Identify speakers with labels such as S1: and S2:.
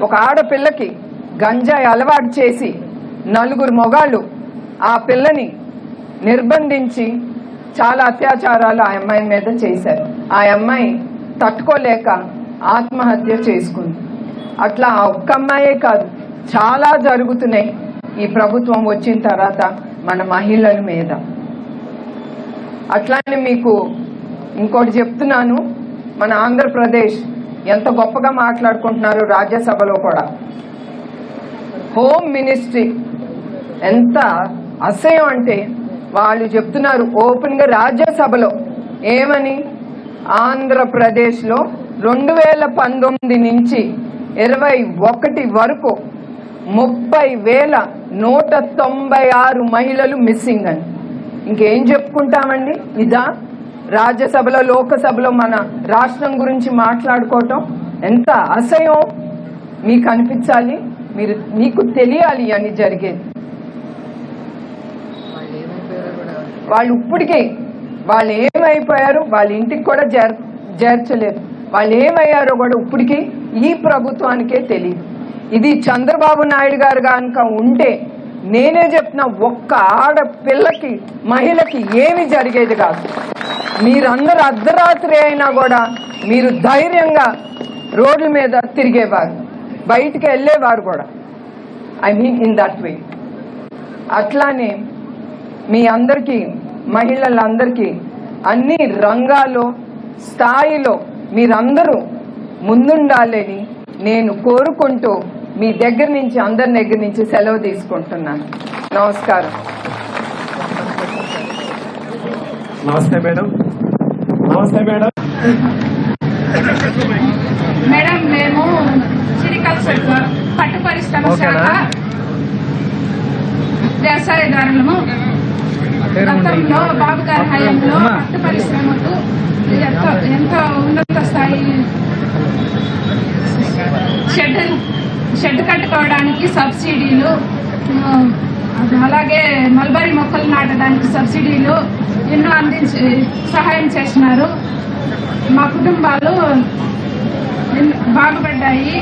S1: ఒక ఆడపిల్లకి గంజాయి అలవాటు చేసి నలుగురు మొగాళ్ళు ఆ పిల్లని నిర్బంధించి చాలా అత్యాచారాలు ఆ అమ్మాయి మీద చేశారు. ఆ అమ్మాయి తట్టుకోలేక ఆత్మహత్య చేసుకుంది. అట్లా ఆ ఒక్క అమ్మాయే కాదు చాలా జరుగుతున్నాయి. ఈ ప్రభుత్వం వచ్చిన తర్వాత మన మహిళల మీద. అట్లానే మీకు ఇంకోటి చెప్తున్నాను. మన ఆంధ్రప్రదేశ్ ఎంత గొప్పగా మాట్లాడుకుంటున్నారు రాజ్యసభలో కూడా. హోమ్ మినిస్ట్రీ ఎంత అసహ్యం అంటే వాళ్ళు చెప్తున్నారు ఓపెన్గా రాజ్యసభలో. ఏమని? ఆంధ్రప్రదేశ్లో రెండు వేల పంతొమ్మిది నుంచి ఇరవై ఒకటి వరకు ముప్పై వేల నూట తొంభై ఆరు మహిళలు మిస్సింగ్ అని. ఇంకేం చెప్పుకుంటామండి? ఇదా రాజ్యసభలో లోకసభలో మన రాష్ట్రం గురించి మాట్లాడుకోవటం ఎంత అసహ్యం మీకు అనిపించాలి? మీరు మీకు తెలియాలి అని జరిగేది వాళ్ళు ఇప్పటికే వాళ్ళు ఏమైపోయారు? వాళ్ళ ఇంటికి కూడా చేర్ చేర్చలేదు. వాళ్ళు ఏమయ్యారో కూడా ఇప్పటికీ ఈ ప్రభుత్వానికే తెలియదు. ఇది చంద్రబాబు నాయుడు గారు కనుక ఉంటే నేనే చెప్పిన ఒక్క ఆడపిల్లకి మహిళకి ఏమి జరిగేది కాదు. మీరందరూ అర్ధరాత్రి అయినా కూడా మీరు ధైర్యంగా రోడ్ల మీద తిరిగేవారు. బయటికి వెళ్ళేవారు కూడా. I mean in that way. అట్లానే మీ అందరికీ మహిళలందరికీ అన్ని రంగాల్లో స్థాయిలో మీరందరూ ముందుండాలని నేను కోరుకుంటూ మీ దగ్గర నుంచి అందరి దగ్గర నుంచి సెలవు తీసుకుంటున్నాను. నమస్కారం.
S2: నమస్తే మేడం. నమస్తే మేడం
S3: మేడం మేము సిరికల్చర్ పట్టు పరిశ్రమ? శాఖ వ్యవసాయదారులము గతంలో బాబు గారి హయాంలో పట్టు పరిశ్రమకు ఎంతో ఎంతో ఉన్నత స్థాయి షెడ్ షెడ్ కట్టుకోవడానికి సబ్సిడీలు అలాగే మల్బరీ మొక్కలు నాటడానికి సబ్సిడీలు ఎన్నో అందించి సహాయం చేస్తున్నారు. మా కుటుంబాలు బాగుపడ్డాయి.